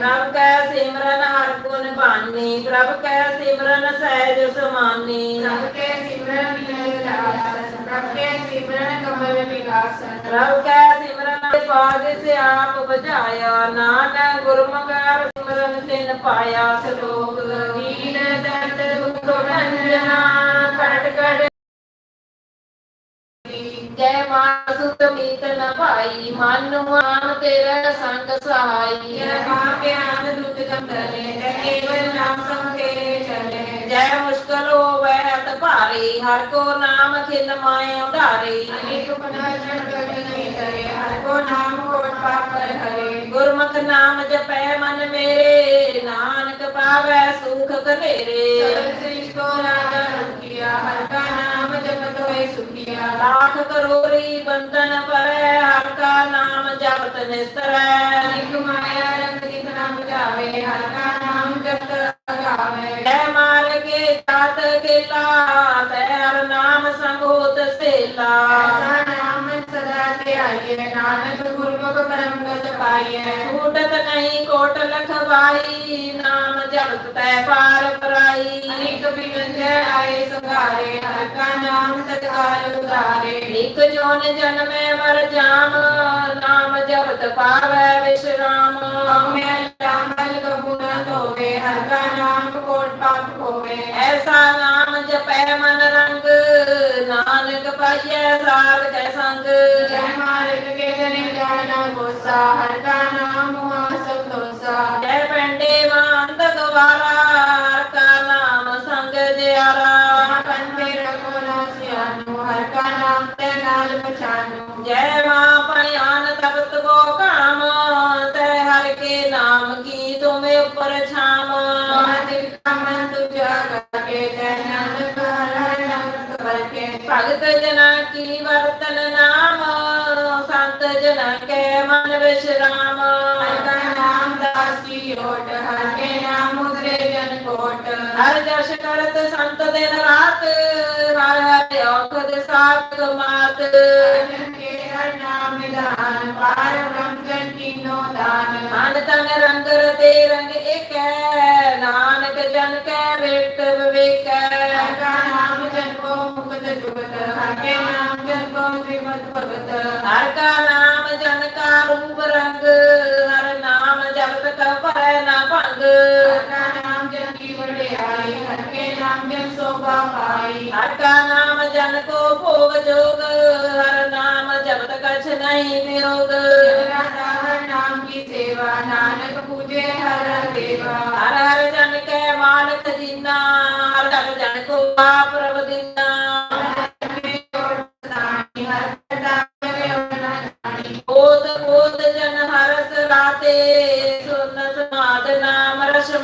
ਪ੍ਰਭ ਕੈ ਸਿਮਰਨ ਹਰ ਗੁਣ ਬਾਣੀ ਪ੍ਰਭ ਕੈ ਸਿਮਰਨ ਸਹਿਜ ਸਮਾਨੀ। ਪ੍ਰਭ ਕੇ ਸਿਮਰਨ ਮਿਲਨ ਲਾਸ ਪ੍ਰਭ ਕੇ ਸਿਮਰਨ ਕਮਲ ਵਿਗਾਸ ਪ੍ਰਭ ਕੈ ਸਿਮਰਨ ਪਾਦ ਸਿਆਪ ਬੁਝਾਇਆ ਨਾਨਕ ਗੁਰਮੁਖ ਸਿਮਰਨ ਤਿਨ ਪਾਇਆ ਸਲੋਕ। ਦੀਨ ਦਰਦ ਦੁਖ ਭੰਜਨਾ ਕਟ ਕਟ जय मासुत मीतन भाई मानु मान तेरा संग सहाई। यह प्यान दूत कंदले केवल नाम संग तेरे चले। जय मुश्किल हो वह अत भारी हर को नाम खिल माय उधारे अनेक पुनः जन करे हर को नाम कोट पाप पर हरे। गुरमुख नाम जपै मन मेरे वह सुख करेरे को राधा रुकिया हर का नाम जप तो है सुखिया लाख करोरी, बंधन पर हर का नाम जपत निस्तर माया रंग कितना बुझावे हर का नाम जपत लगावे जय मार के तात के ला हर नाम संगोत से ला गाते आइए नानक गुरमुख परम गत पाइए छूटत नहीं कोट लखवाई नाम जपत तै पार पराई। अनेक बिगन जय आए संघारे हर का नाम सत्कार उधारे एक जोन जन में मर जाम नाम जपत पावे विश्राम। मैं रामल कबू न धोवे हर का नाम कोट पाप होवे। ऐसा नाम जपै मन पाइय साग जय संग जय मारक के जने ज्ञान गोसा हर का नाम सब दोसा जय पंडे वांत गवारा का नाम संग जयारा। पंडे रखो ना सियानु हर का नाम ते नाल पहचानु जय माँ पयान तपत को काम ते हर के नाम की तुम्हें ऊपर छाम। ਭਗਤ ਜਨਾ ਕੀ ਵਰਤਨ ਨਾਮ ਸੰਤ ਜਨਾ ਕੈ ਮਨ ਵਿਸ਼ਰਾਮ ਹਰ ਕਾ ਨਾਮ ਦਾਸ ਕੀ ਓਟ ਹਰ ਕੇ ਨਾਮ ਮੁਦਰੇ ਜਨ ਕੋਟ ਹਰ ਜਸ ਕਰਤ ਸੰਤ ਦਿਨ ਰਾਤ ਹਰ ਹਰ ਔਖਦ ਸਾਖ ਮਾਤ ਜਨ ਕੇ ਹਰ ਨਾਮ ਨਿਦਾਨ ਪਾਰ ਬ੍ਰਹਮ ਜਨ ਕੀਨੋ ਦਾਨ ਮਨ ਤਨ ਰੰਗ ਰਤੇ ਰੰਗ ਭਗਤ ਹਰ ਕਾ ਨਾਮ ਜਨ ਕਾ ਰੂਪ ਰੰਗ ਹਰ ਨਾਮ ਜਪਤ ਕ ਭੈ ਨਾ ਭੰਗ। ਹਰ ਕਾ ਨਾਮ ਜਨ ਕੀ ਵਡਿਆਈ ਹਰ ਕੇ ਨਾਮ ਜਨ ਸੋਭਾ ਪਾਈ। ਹਰ ਕਾ ਨਾਮ ਜਨ ਕੋ ਭੋਗ ਜੋਗ ਹਰ ਨਾਮ ਜਪਤ ਕਛ ਨਹੀਂ ਜਗਰਾਤਾ ਹਰ ਨਾਮ ਕੀ ਸੇਵਾ ਨਾਨਕ ਪੂਜੇ ਹਰ ਦੇਵਾ। ਹਰ ਹਰ ਜਨ ਕੈ ਮਾਲਕ ਜੀਨਾ ਹਰ ਹਰ ਜਨ ਕੋ ਆਪ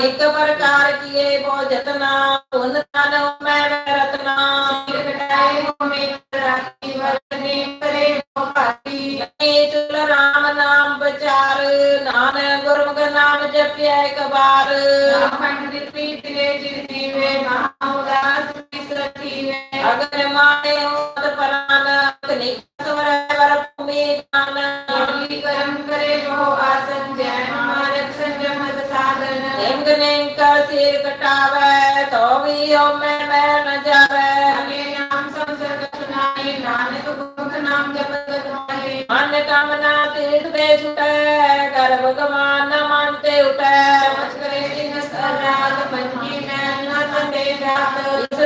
ਇੱਕ ਪ੍ਰਕਾਰ ਕੀਏ ਭੋਜਤਨਾ ਹੁਨ ਤਨ ਮੈਂ ਰਤਨਾ ਸਿਰ ਕਟਾਏ ਹੋ ਮੇਂ ਰਾਤੀ ਵਰਨੇ ਪਰੇ ਮੁਖਾਤੀ ਏ ਤੁਲ ਰਾਮ ਨਾਮ ਵਿਚਾਰ ਨਾਨਕ ਗੁਰਮੁਖ ਨਾਮ ਜਪਿਐ ਕਬਾਰ ਨਾਮ ਦਿੱਤੀ ਤਿਰੇ ਜਿਤੀਵੇ ਨਾਮ ਉਦਾਸ ਸਤੀਵੇ ਅਗਰ ਮਾਏ ਹੋਤ ਪਰ भगवान न मानते उठे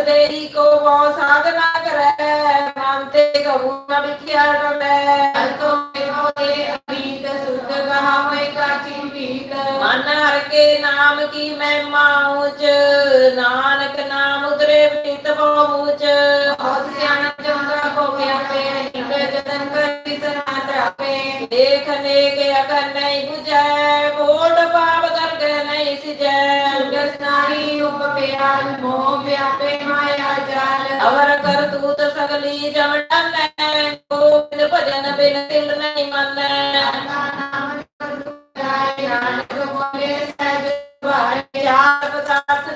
तेरी को वो साधना करे मानते कबू न बिखिया डोले अल्को मेहो ये अभीत सुध कहा मैं काची भीत मन हर के नाम की मैं माऊच। नानक नाम उतरे प्रीत बहुच और ज्ञान चंद्र को व्यापे हिंद देखने के अगर नहीं बुझे, बोट पाप दर्ग नहीं सिजे सुगस्नारी उपप्याल मोह व्यापे माया जाल। अवर कर तूत सगली जमडन गोविंद भजन बिन तिल नहीं मन। नाम कर तू जाए, नानक बोले, सहज भाई यार पदार्थ